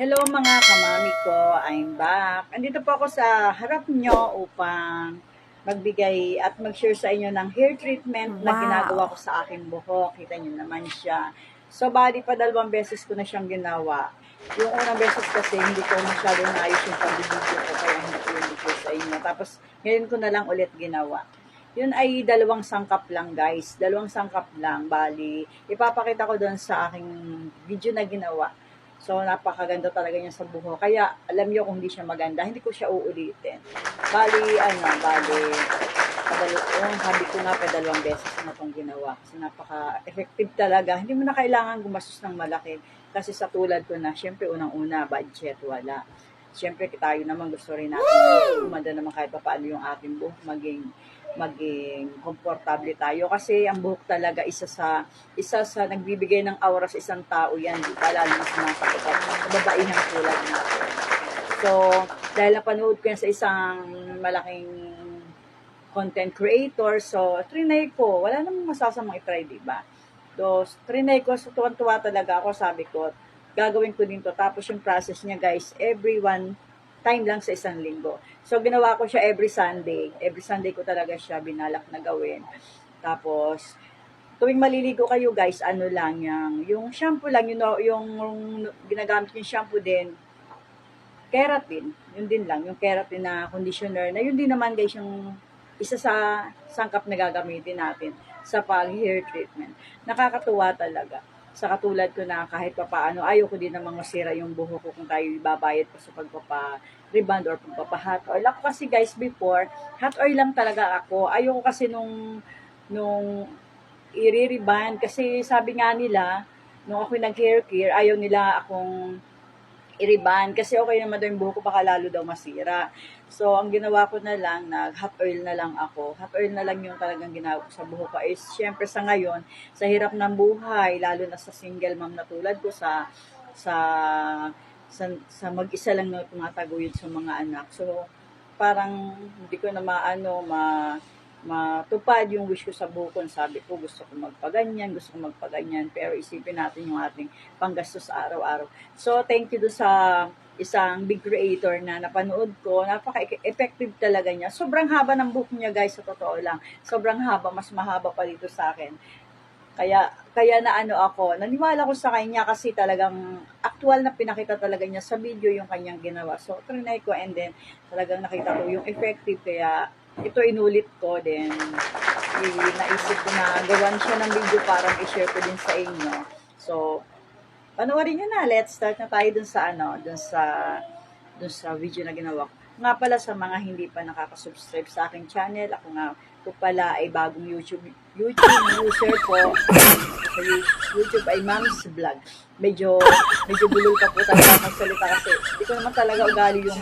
Hello mga kamami ko, I'm back. Andito po ako sa harap nyo upang magbigay at mag-share sa inyo ng hair treatment na Wow. ginagawa ko sa aking buhok. Kita nyo naman siya. So, bali pa dalawang beses ko na siyang ginawa. Yung unang beses kasi hindi ko masyado naayos yung pag-video ko kaya hindi ko yung sa inyo. Tapos, ngayon ko na lang ulit ginawa. Yun ay dalawang sangkap lang guys. Dalawang sangkap lang. Bali, ipapakita ko doon sa aking video na ginawa. So, napakaganda talaga niya sa buho. Kaya, alam niyo kung hindi siya maganda, hindi ko siya uulitin. Bali, ano, bali, yung sabi ko nga, padalawang beses na itong ginawa. Kasi napaka-effective talaga. Hindi mo na kailangan gumastos ng malaki. Kasi sa tulad ko na, syempre, unang-una, budget, wala. Syempre, tayo naman gusto rin natin umanda naman kahit pa paano yung ating buhok maging maging komportable tayo. Kasi ang buhok talaga isa sa isa sa nagbibigay ng aura sa isang tao yan di ba? Lalo sa mga kapital sa babaihang tulad natin. So dahil napanood ko yan sa isang malaking content creator so trinay ko. Wala namang masasamang i-try di ba? So trinay ko so tuwan-tuwa talaga ako. Sabi ko gagawin ko din to. Tapos yung process niya guys every one time lang sa isang linggo. So, ginawa ko siya every Sunday. Every Sunday ko talaga siya binalak na gawin. Tapos, tuwing maliligo kayo guys, ano lang yung, yung shampoo lang, you know, yung, yung ginagamit yung shampoo din, keratin, yun din lang, yung keratin na conditioner, na yun din naman guys yung isa sa sangkap na gagamitin natin sa pag-hair treatment. Nakakatuwa talaga sa katulad ko na kahit pa paano, ayaw ko din namang masira yung buhok ko kung tayo ibabayad pa sa pagpapa-reband or pagpapa-hot oil. Ako kasi guys, before, hot oil lang talaga ako. Ayaw ko kasi nung, nung i-reband kasi sabi nga nila, nung ako nag-hair care, ayaw nila akong i-reband kasi okay naman daw yung buhok ko baka lalo daw masira. So, ang ginawa ko na lang, nag-hot oil na lang ako. Hot oil na lang yung talagang ginawa ko sa buhok ko. Is, syempre sa ngayon, sa hirap ng buhay, lalo na sa single mom na tulad ko, sa, sa, sa, sa mag-isa lang na tumataguyod sa mga anak. So, parang hindi ko na maano, ma, matupad yung wish ko sa ko. Sabi ko, gusto ko magpaganyan, gusto ko magpaganyan. Pero isipin natin yung ating panggastos araw-araw. So, thank you do sa isang big creator na napanood ko. Napaka-effective talaga niya. Sobrang haba ng buhok niya, guys, sa totoo lang. Sobrang haba, mas mahaba pa dito sa akin. Kaya, kaya na ano ako, naniwala ko sa kanya kasi talagang actual na pinakita talaga niya sa video yung kanyang ginawa. So, trinay ko and then talagang nakita ko yung effective. Kaya, ito inulit ko. I- naisip ko na gawan siya ng video para i-share ko din sa inyo. So, panoorin nyo na. Let's start na tayo dun sa ano, dun sa dun sa video na ginawa ko. Nga pala sa mga hindi pa nakaka-subscribe sa aking channel, ako nga ko pala ay bagong YouTube YouTube user po. Sa YouTube ay Mom's Vlog. Medyo medyo bulol ka po talaga magsalita kasi hindi ko naman talaga ugali yung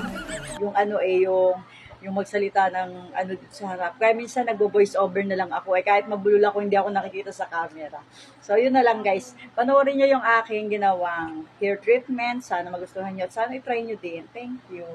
yung ano eh yung yung magsalita ng ano sa harap. Kaya minsan nagbo-voice over na lang ako. Eh kahit mabulol ako, hindi ako nakikita sa camera. So, yun na lang guys. Panoorin nyo yung aking ginawang hair treatment. Sana magustuhan nyo at sana i-try nyo din. Thank you.